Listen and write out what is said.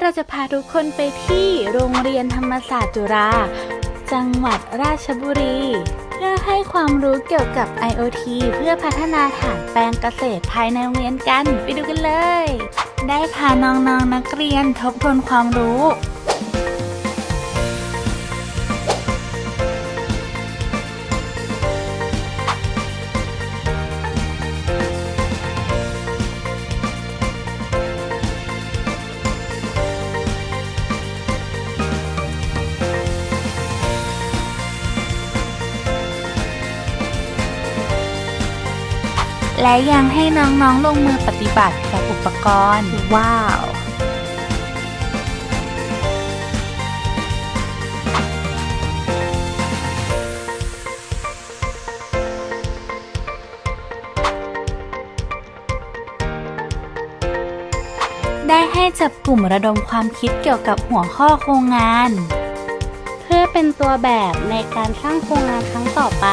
เราจะพาทุกคนไปที่โรงเรียนธรรมศาสตร์จุฬาจังหวัดราชบุรี เพื่อให้ความรู้เกี่ยวกับ IoT เพื่อพัฒนาฐานแปลงเกษตรภายในโรงเรียนกัน ไปดูกันเลย ได้พาน้องๆนนักเรียนทบทวนความรู้ และยังให้น้องๆลงมือปฏิบัติกับอุปกรณ์ ว้าวได้ให้จับกลุ่มระดมความคิดเกี่ยวกับหัวข้อโครงงาน เพื่อเป็นตัวแบบในการสร้างโครงงานครั้งต่อไป